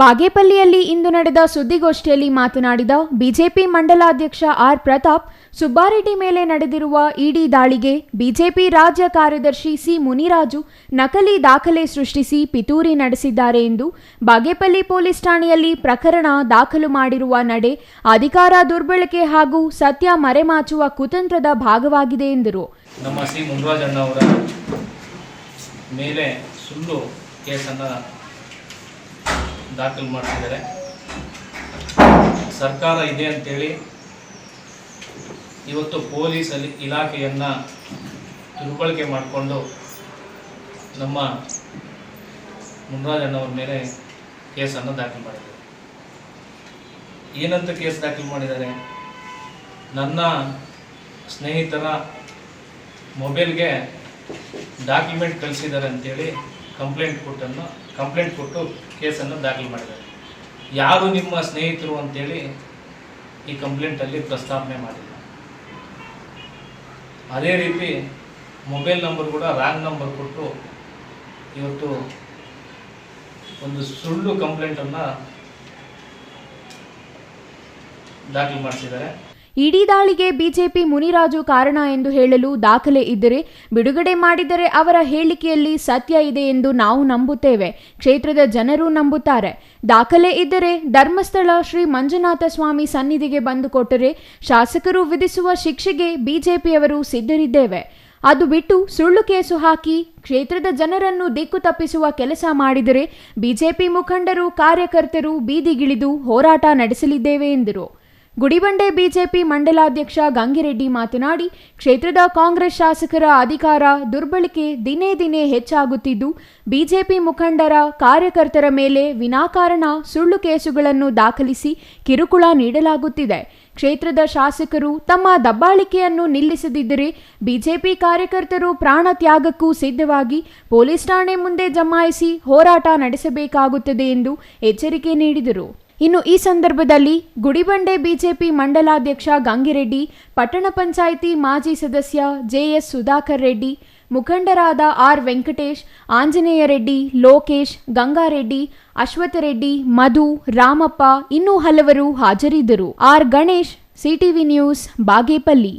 ಬಾಗೇಪಲ್ಲಿಯಲ್ಲಿ ಇಂದು ನಡೆದ ಸುದ್ದಿಗೋಷ್ಠಿಯಲ್ಲಿ ಮಾತನಾಡಿದ ಬಿಜೆಪಿ ಮಂಡಲಾಧ್ಯಕ್ಷ ಆರ್ ಪ್ರತಾಪ್, ಸುಬ್ಬಾರೆಡ್ಡಿ ಮೇಲೆ ನಡೆದಿರುವ ಇಡಿ ದಾಳಿಗೆ ಬಿಜೆಪಿ ರಾಜ್ಯ ಕಾರ್ಯದರ್ಶಿ ಸಿ ಮುನಿರಾಜು ನಕಲಿ ದಾಖಲೆ ಸೃಷ್ಟಿಸಿ ಪಿತೂರಿ ನಡೆಸಿದ್ದಾರೆ ಎಂದು ಬಾಗೇಪಲ್ಲಿ ಪೊಲೀಸ್ ಠಾಣೆಯಲ್ಲಿ ಪ್ರಕರಣ ದಾಖಲು ಮಾಡಿರುವ ನಡೆ ಅಧಿಕಾರ ದುರ್ಬಳಕೆ ಹಾಗೂ ಸತ್ಯ ಮರೆಮಾಚುವ ಕುತಂತ್ರದ ಭಾಗವಾಗಿದೆ ಎಂದರು. ನಮ್ಮ ಸಿ ಮೇಲೆ ಸುಳ್ಳು ಕೇಸನ್ನು ದಾಖಲು ಮಾಡ್ತಿದ್ದಾರೆ ಸರ್ಕಾರ ಇದೆ ಅಂತೇಳಿ ಇವತ್ತು ಪೊಲೀಸ್ ಅಲ್ಲಿ ಇಲಾಖೆಯನ್ನು ದುರ್ಬಳಕೆ ಮಾಡಿಕೊಂಡು ನಮ್ಮ ಮುನ್ರಾಜಣ್ಣವ್ರ ಮೇಲೆ ಕೇಸನ್ನು ದಾಖಲು ಮಾಡಿದ್ದಾರೆ. ಏನಂತ ಕೇಸ್ ದಾಖಲು ಮಾಡಿದ್ದಾರೆ? ನನ್ನ ಸ್ನೇಹಿತರ ಮೊಬೈಲ್ಗೆ ಡಾಕ್ಯುಮೆಂಟ್ ಕಳಿಸಿದ್ದಾರೆ ಅಂತೇಳಿ ಕಂಪ್ಲೇಂಟ್ ಕೊಟ್ಟನ್ನು ಕಂಪ್ಲೇಂಟ್ ಕೊಟ್ಟು ಕೇಸನ್ನು ದಾಖಲು ಮಾಡಿದ್ದಾರೆ. ಯಾರು ನಿಮ್ಮ ಸ್ನೇಹಿತರು ಅಂತೇಳಿ ಈ ಕಂಪ್ಲೇಂಟಲ್ಲಿ ಪ್ರಸ್ತಾವನೆ ಮಾಡಿಲ್ಲ. ಅದೇ ರೀತಿ ಮೊಬೈಲ್ ನಂಬರ್ ಕೂಡ ರಾಂಗ್ ನಂಬರ್ ಕೊಟ್ಟು ಇವತ್ತು ಒಂದು ಸುಳ್ಳು ಕಂಪ್ಲೇಂಟನ್ನು ದಾಖಲು ಮಾಡಿಸಿದ್ದಾರೆ. ಇಡೀ ದಾಳಿಗೆ ಬಿಜೆಪಿ ಮುನಿರಾಜು ಕಾರಣ ಎಂದು ಹೇಳಲು ದಾಖಲೆ ಇದ್ದರೆ ಬಿಡುಗಡೆ ಮಾಡಿದರೆ ಅವರ ಹೇಳಿಕೆಯಲ್ಲಿ ಸತ್ಯ ಇದೆ ಎಂದು ನಾವು ನಂಬುತ್ತೇವೆ. ಕ್ಷೇತ್ರದ ಜನರು ನಂಬುತ್ತಾರೆ. ದಾಖಲೆ ಇದ್ದರೆ ಧರ್ಮಸ್ಥಳ ಶ್ರೀ ಮಂಜುನಾಥ ಸ್ವಾಮಿ ಸನ್ನಿಧಿಗೆ ಬಂದು ಕೊಟ್ಟರೆ ಶಾಸಕರು ವಿಧಿಸುವ ಶಿಕ್ಷೆಗೆ ಬಿಜೆಪಿಯವರು ಸಿದ್ಧರಿದ್ದೇವೆ. ಅದು ಬಿಟ್ಟು ಸುಳ್ಳು ಕೇಸು ಹಾಕಿ ಕ್ಷೇತ್ರದ ಜನರನ್ನು ದಿಕ್ಕು ತಪ್ಪಿಸುವ ಕೆಲಸ ಮಾಡಿದರೆ ಬಿಜೆಪಿ ಮುಖಂಡರು, ಕಾರ್ಯಕರ್ತರು ಬೀದಿಗಿಳಿದು ಹೋರಾಟ ನಡೆಸಲಿದ್ದೇವೆ ಎಂದರು. ಗುಡಿಬಂಡೆ ಬಿಜೆಪಿ ಮಂಡಲಾಧ್ಯಕ್ಷ ಗಂಗಿರೆಡ್ಡಿ ಮಾತನಾಡಿ, ಕ್ಷೇತ್ರದ ಕಾಂಗ್ರೆಸ್ ಶಾಸಕರ ಅಧಿಕಾರ ದುರ್ಬಳಕೆ ದಿನೇ ದಿನೇ ಹೆಚ್ಚಾಗುತ್ತಿದ್ದು, ಬಿಜೆಪಿ ಮುಖಂಡರ ಕಾರ್ಯಕರ್ತರ ಮೇಲೆ ವಿನಾಕಾರಣ ಸುಳ್ಳು ಕೇಸುಗಳನ್ನು ದಾಖಲಿಸಿ ಕಿರುಕುಳ ನೀಡಲಾಗುತ್ತಿದೆ. ಕ್ಷೇತ್ರದ ಶಾಸಕರು ತಮ್ಮ ದಬ್ಬಾಳಿಕೆಯನ್ನು ನಿಲ್ಲಿಸದಿದ್ದರೆ ಬಿಜೆಪಿ ಕಾರ್ಯಕರ್ತರು ಪ್ರಾಣ ತ್ಯಾಗಕ್ಕೂ ಸಿದ್ಧವಾಗಿ ಪೊಲೀಸ್ ಠಾಣೆ ಮುಂದೆ ಜಮಾಯಿಸಿ ಹೋರಾಟ ನಡೆಸಬೇಕಾಗುತ್ತದೆ ಎಂದು ಎಚ್ಚರಿಕೆ ನೀಡಿದರು. ಇನ್ನು ಈ ಸಂದರ್ಭದಲ್ಲಿ ಗುಡಿಬಂಡೆ ಬಿಜೆಪಿ ಮಂಡಲಾಧ್ಯಕ್ಷ ಗಂಗಿರೆಡ್ಡಿ, ಪಟ್ಟಣ ಪಂಚಾಯಿತಿ ಮಾಜಿ ಸದಸ್ಯ ಜೆಎಸ್ ಸುಧಾಕರ್ ರೆಡ್ಡಿ, ಮುಖಂಡರಾದ ಆರ್ ವೆಂಕಟೇಶ್, ಆಂಜನೇಯ ರೆಡ್ಡಿ, ಲೋಕೇಶ್, ಗಂಗಾರೆಡ್ಡಿ ಅಶ್ವಥರೆಡ್ಡಿ ಮಧು, ರಾಮಪ್ಪ ಇನ್ನೂ ಹಲವರು ಹಾಜರಿದ್ದರು. R Ganesh, CTV news, Bagepalli.